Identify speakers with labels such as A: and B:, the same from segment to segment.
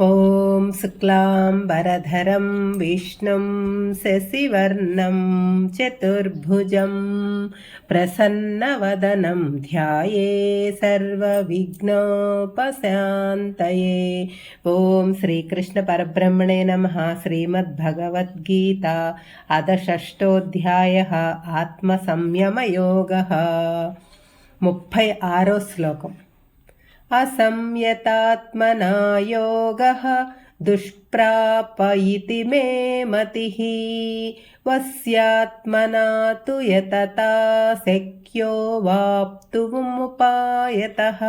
A: ॐ शुक्लाम्बरधरं विष्णुं शशिवर्णं चतुर्भुजं प्रसन्नवदनं ध्याये सर्वविघ्नोपशान्तये ॐ श्रीकृष्णपरब्रह्मणे नमः श्रीमद्भगवद्गीता अधषष्टोऽध्यायः आत्मसंयमयोगः मुप्पै आरो श्लोकम् असंयतात्मना योगः दुष्प्राप इति मे मतिः वस्यात्मना तु यतता शक्यो వాప్తుముపాయతః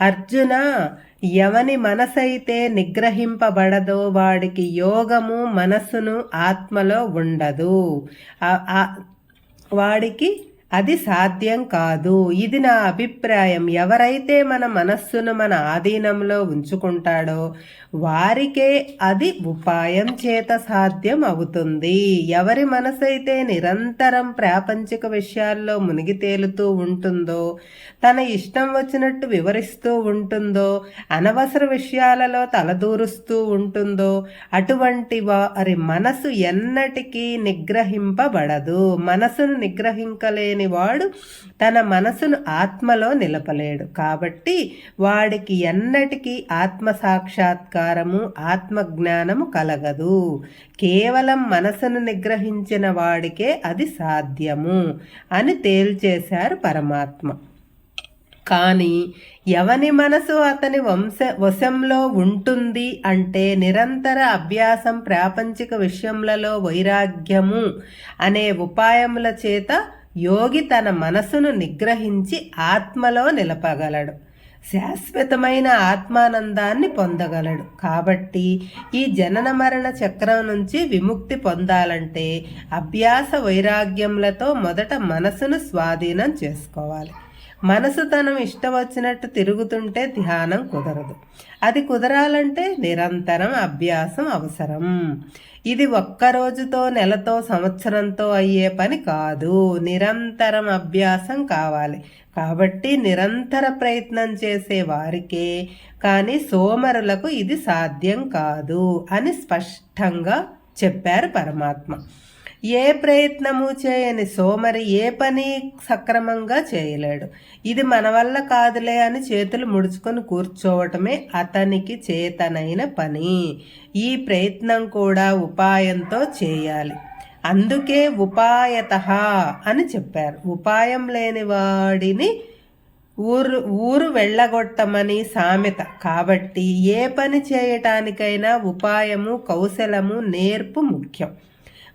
A: అర్జున ఎవని మనసైతే నిగ్రహింపబడదో వాడికి యోగము మనస్సును ఆత్మలో ఉండదు ఆ- ఆ- వాడికి అది సాధ్యం కాదు. ఇది నా అభిప్రాయం. ఎవరైతే మన మనస్సును మన ఆధీనంలో ఉంచుకుంటాడో వారికే అది ఉపాయం చేత సాధ్యం అవుతుంది. ఎవరి మనసైతే నిరంతరం ప్రాపంచిక విషయాల్లో మునిగి తేలుతూ ఉంటుందో తన ఇష్టం వచ్చినట్టు వివరిస్తూ ఉంటుందో అనవసర విషయాలలో తలదూరుస్తూ ఉంటుందో అటువంటి వారి మనసు ఎన్నటికీ నిగ్రహింపబడదు. మనసును నిగ్రహించలేని వాడు తన మనసును ఆత్మలో నిలపలేడు. కాబట్టి వాడికి ఎన్నటికీ ఆత్మ సాక్షాత్కారము ఆత్మజ్ఞానము కలగదు. కేవలం మనసును నిగ్రహించిన వాడికే అది సాధ్యము అని తేల్చేశారు పరమాత్మ. కానీ ఎవని మనసు అతని వంశ వశంలో ఉంటుంది అంటే నిరంతర అభ్యాసం ప్రాపంచిక విషయములలో వైరాగ్యము అనే ఉపాయముల చేత యోగి తన మనసును నిగ్రహించి ఆత్మలో నిలపగలడు. శాశ్వతమైన ఆత్మానందాన్ని పొందగలడు. కాబట్టి ఈ జనన మరణ చక్రం నుంచి విముక్తి పొందాలంటే అభ్యాస వైరాగ్యములతో మొదట మనసును స్వాధీనం చేసుకోవాలి. మనసు తనం ఇష్టం వచ్చినట్టు తిరుగుతుంటే ధ్యానం కుదరదు. అది కుదరాలంటే నిరంతరం అభ్యాసం అవసరం. ఇది ఒక్క రోజుతో నెలతో సంవత్సరంతో అయ్యే పని కాదు. నిరంతరం అభ్యాసం కావాలి. కాబట్టి నిరంతర ప్రయత్నం చేసే వారికే కానీ సోమరులకు ఇది సాధ్యం కాదు అని స్పష్టంగా చెప్పారు పరమాత్మ. ఏ ప్రయత్నము చేయని సోమరి ఏ పని సక్రమంగా చేయలేడు. ఇది మన వల్ల కాదులే అని చేతులు ముడుచుకొని కూర్చోవటమే అతనికి చేతనైన పని. ఈ ప్రయత్నం కూడా ఉపాయంతో చేయాలి. అందుకే ఉపాయత అని చెప్పారు. ఉపాయం లేని వాడిని ఊరు ఊరు వెళ్ళగొట్టమని సామెత. కాబట్టి ఏ పని చేయటానికైనా ఉపాయము కౌశలము నేర్పు ముఖ్యం.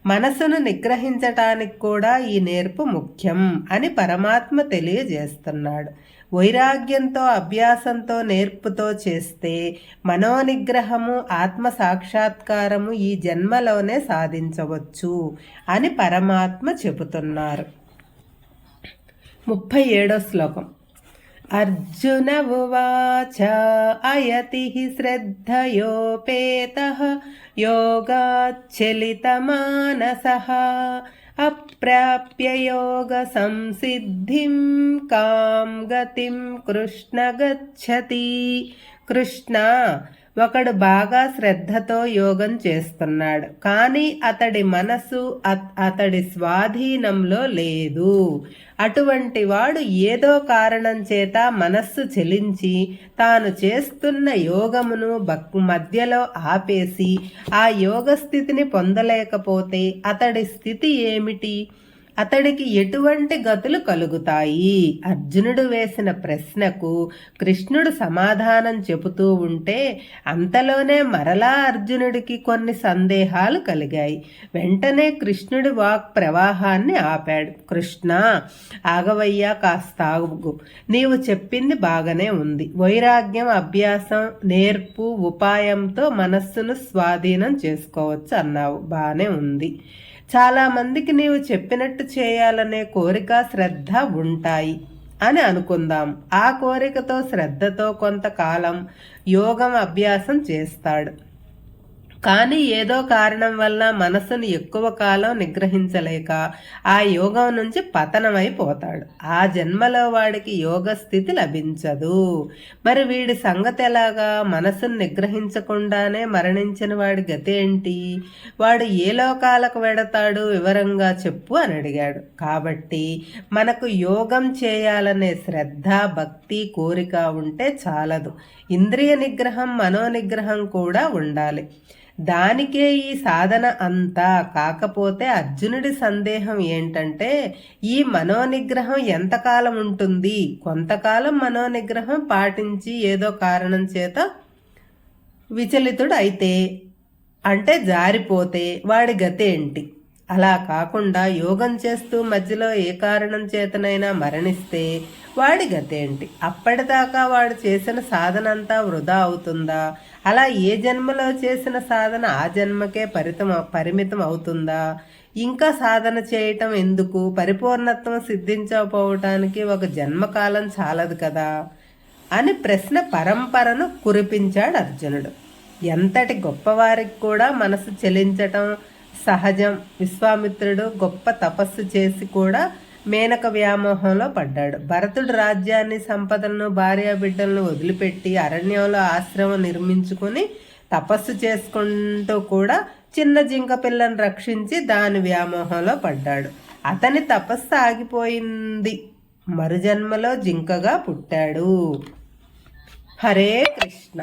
A: మనసును నిగ్రహించటానికి కూడా ఈ నేర్పు ముఖ్యం అని పరమాత్మ తెలియజేస్తున్నాడు. వైరాగ్యంతో అభ్యాసంతో నేర్పుతో చేస్తే మనోనిగ్రహము ఆత్మ సాక్షాత్కారము ఈ జన్మలోనే సాధించవచ్చు అని పరమాత్మ చెబుతున్నారు. ముప్పై ఏడో శ్లోకం. అర్జున ఉచ అయతి శ్రద్ధయోపేత యోగాచ్చలితమానస అప్రాప్య యోగ సంసిద్ధిం కాం గతిం కృష్ణ గచ్చతి కృష్ణ ఒకడు బాగా శ్రద్ధతో యోగం చేస్తున్నాడు. కానీ అతడి మనసు అతడి స్వాధీనంలో లేదు. అటువంటి వాడు ఏదో కారణం చేత మనస్సు చెలించి తాను చేస్తున్న యోగమును బక్కు మధ్యలో ఆపేసి ఆ యోగ స్థితిని పొందలేకపోతే అతడి స్థితి ఏమిటి? అతడికి ఎటువంటి గతులు కలుగుతాయి? అర్జునుడు వేసిన ప్రశ్నకు కృష్ణుడు సమాధానం చెబుతూ ఉంటే అంతలోనే మరలా అర్జునుడికి కొన్ని సందేహాలు కలిగాయి. వెంటనే కృష్ణుడి వాక్ ప్రవాహాన్ని ఆపాడు. కృష్ణ ఆగవయ్యా కాస్త ఆగు. నీవు చెప్పింది బాగానే ఉంది. వైరాగ్యం అభ్యాసం నేర్పు ఉపాయంతో మనస్సును స్వాధీనం చేసుకోవచ్చు అన్నావు. బాగానే ఉంది. చాలా మందికి నీవు చెప్పినట్టు చేయాలనే కోరిక శ్రద్ధ ఉంటాయి అని అనుకుందాం. ఆ కోరికతో శ్రద్ధతో కొంతకాలం యోగం అభ్యాసం చేస్తాడు. కానీ ఏదో కారణం వల్ల మనసును ఎక్కువ కాలం నిగ్రహించలేక ఆ యోగం నుంచి పతనమైపోతాడు. ఆ జన్మలో వాడికి యోగ స్థితి లభించదు. మరి వీడి సంగతి ఎలాగా? మనసును నిగ్రహించకుండానే మరణించిన వాడి గతి ఏంటి? వాడు ఏ లోకాలకు వెడతాడు? వివరంగా చెప్పు అని అడిగాడు. కాబట్టి మనకు యోగం చేయాలనే శ్రద్ధ భక్తి కోరిక ఉంటే చాలదు. ఇంద్రియ నిగ్రహం మనోనిగ్రహం కూడా ఉండాలి. దానికే ఈ సాధన అంతా. కాకపోతే అర్జునుడి సందేహం ఏంటంటే ఈ మనోనిగ్రహం ఎంతకాలం ఉంటుంది? కొంతకాలం మనోనిగ్రహం పాటించి ఏదో కారణం చేత విచలితుడు అయితే అంటే జారిపోతే వాడి గతి ఏంటి? అలా కాకుండా యోగం చేస్తూ మధ్యలో ఏ కారణం చేతనైనా మరణిస్తే వాడి గతేంటి అప్పటిదాకా వాడు చేసిన సాధన అంతా వృధా అవుతుందా? అలా ఏ జన్మలో చేసిన సాధన ఆ జన్మకే పరితం పరిమితం అవుతుందా? ఇంకా సాధన చేయటం ఎందుకు? పరిపూర్ణత్వం సిద్ధించకపోవటానికి ఒక జన్మకాలం చాలదు కదా? అని ప్రశ్న పరంపరను కురిపించాడు అర్జునుడు. ఎంతటి గొప్పవారికి కూడా మనసు చెలించటం సహజం. విశ్వామిత్రుడు గొప్ప తపస్సు చేసి కూడా మేనక వ్యామోహంలో పడ్డాడు. భరతుడు రాజ్యాన్ని సంపదలను భార్య బిడ్డలను వదిలిపెట్టి అరణ్యంలో ఆశ్రమం నిర్మించుకుని తపస్సు చేసుకుంటూ కూడా చిన్న జింక పిల్లను రక్షించి దాని వ్యామోహంలో పడ్డాడు. అతని తపస్సు ఆగిపోయింది. మరుజన్మలో జింకగా పుట్టాడు. హరే కృష్ణ.